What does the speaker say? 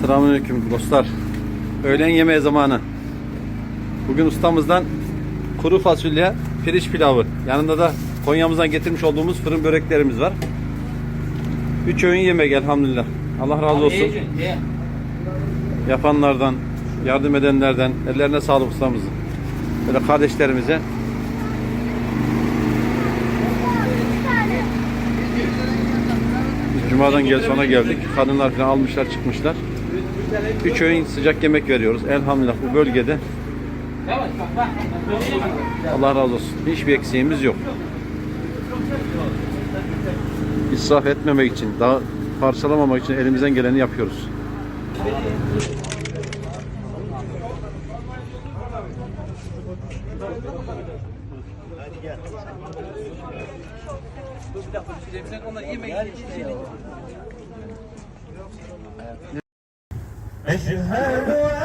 Selamünaleyküm dostlar. Öğlen yemeği zamanı. Bugün ustamızdan kuru fasulye, pirinç pilavı. Yanında da Konya'mızdan getirmiş olduğumuz fırın böreklerimiz var. Üç öğün yemek elhamdülillah. Allah razı olsun. Yapanlardan, yardım edenlerden, ellerine sağlık ustamızın. Böyle kardeşlerimize. Cuma'dan gel sonra geldik. Kadınlar falan almışlar çıkmışlar. Üç öğün sıcak yemek veriyoruz. Elhamdülillah bu bölgede. Allah razı olsun. Hiçbir eksiğimiz yok. İsraf etmemek için, daha parçalamamak için elimizden geleni yapıyoruz. أشهد أن